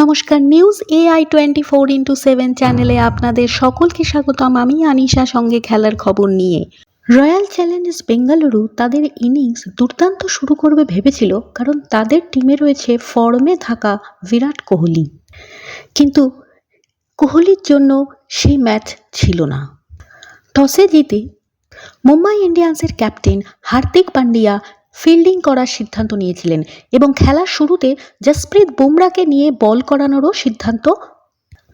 নমস্কার news AI twenty four into seven চ্যানেলে আপনাদের সকলকে স্বাগতম। আমি আনিশা, সঙ্গে খেলার খবর নিয়ে। রয়্যাল চ্যালেঞ্জার্স বেঙ্গালুরু তাদের ইনিংস দুর্দান্ত শুরু করবে ভেবেছিল, কারণ তাদের টিমে রয়েছে ফর্মে থাকা বিরাট কোহলি। কিন্তু কোহলির জন্য সেই ম্যাচ ছিল না। টসে জিতে মুম্বাই ইন্ডিয়ান্সের ক্যাপ্টেন হার্দিক পান্ডিয়া ফিল্ডিং করার সিদ্ধান্ত নিয়েছিলেন এবং খেলার শুরুতে জসপ্রীত বুমরাকে নিয়ে বল করানোরও সিদ্ধান্ত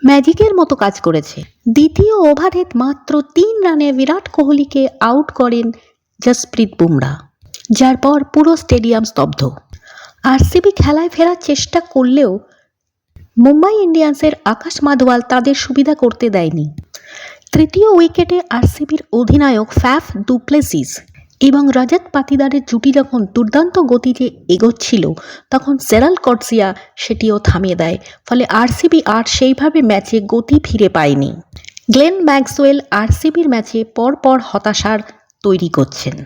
ম্যাজিকের মতো কাজ করেছে। দ্বিতীয় ওভারে মাত্র তিন রানে বিরাট কোহলিকে আউট করেন জসপ্রীত বুমরা, যার পর পুরো স্টেডিয়াম স্তব্ধ। আরসিবি খেলায় ফেরার চেষ্টা করলেও মুম্বাই ইন্ডিয়ান্সের আকাশ মাধওয়াল তাদের সুবিধা করতে দেয়নি। তৃতীয় উইকেটে আরসিবির অধিনায়ক ফ্যাফ ডুপ্লেসিস এবং রাজাত পাতিদারের জুটি যখন দুর্দান্ত গতিতে এগোচ্ছিল, তখন সেরাল কটসিয়া সেটিও থামিয়ে দেয়। ফলে আরসিবি আর সেইভাবে ম্যাচে গতি ফিরে পায়নি। গ্লেন ম্যাক্সওয়েল আরসিবির ম্যাচে পরপর হতাশার তৈরি করছেন।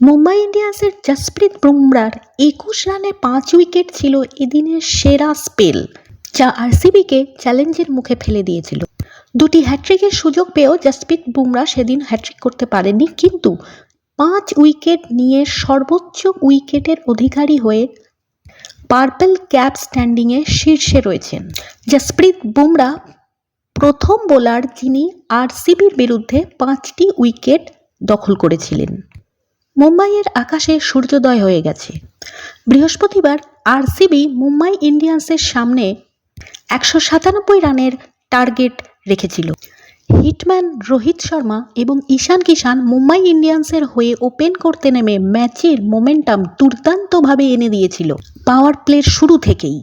মুম্বাই ইন্ডিয়ান্সের জসপ্রীত বুমরার একুশ রানে পাঁচ উইকেট ছিল এদিনের সেরা স্পেল, যা আরসিবিকে চ্যালেঞ্জের মুখে ফেলে দিয়েছিল। দুটি হ্যাট্রিকের সুযোগ পেয়েও জসপ্রীত বুমরা সেদিন হ্যাট্রিক করতে পারেননি, কিন্তু পাঁচ উইকেট নিয়ে সর্বোচ্চ উইকেটের অধিকারী হয়ে পার্পেল ক্যাপ স্ট্যান্ডিংয়ে শীর্ষে রয়েছেন। জসপ্রীত বুমরা প্রথম বোলার যিনি আরসিবির বিরুদ্ধে পাঁচটি উইকেট দখল করেছিলেন। মুম্বাইয়ের আকাশে সূর্যোদয় হয়ে গেছে। বৃহস্পতিবার আরসিবি মুম্বাই ইন্ডিয়ান্সের সামনে একশো সাতানব্বই রানের টার্গেট রেখেছিল। হিটম্যান রোহিত শর্মা এবং ঈশান কিষান মুম্বাই ইন্ডিয়ান্সের হয়ে ওপেন করতে নেমে ম্যাচের মোমেন্টাম দুর্দান্তভাবে এনে দিয়েছিল পাওয়ার প্লের শুরু থেকেই।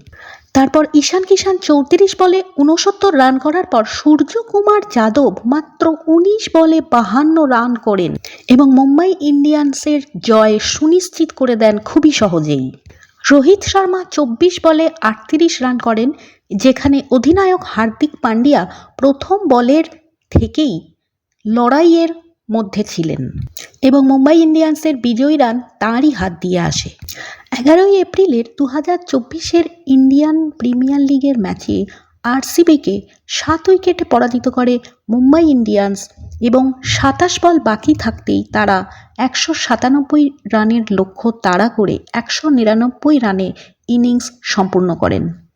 তারপর ঈশান কিষান চৌত্রিশ বলে উনসত্তর রান করার পর সূর্যকুমার যাদব মাত্র উনিশ বলে বাহান্ন রান করেন এবং মুম্বাই ইন্ডিয়ান্সের জয় সুনিশ্চিত করে দেন খুবই সহজেই। রোহিত শর্মা চব্বিশ বলে আটত্রিশ রান করেন, যেখানে অধিনায়ক হার্দিক পান্ডিয়া প্রথম বলের থেকেই লড়াইয়ের মধ্যে ছিলেন এবং মুম্বাই ইন্ডিয়ান্সের বিজয়ী রান তাঁরই হাত দিয়ে আসে। এগারোই এপ্রিলের দু হাজার চব্বিশের ইন্ডিয়ান প্রিমিয়ার লিগের ম্যাচে আরসিবিকে সাত উইকেটে পরাজিত করে মুম্বাই ইন্ডিয়ান্স এবং সাতাশ বল বাকি থাকতেই তারা একশো সাতানব্বই রানের লক্ষ্য তাড়া করে একশো নিরানব্বই রানে ইনিংস সম্পূর্ণ করেন।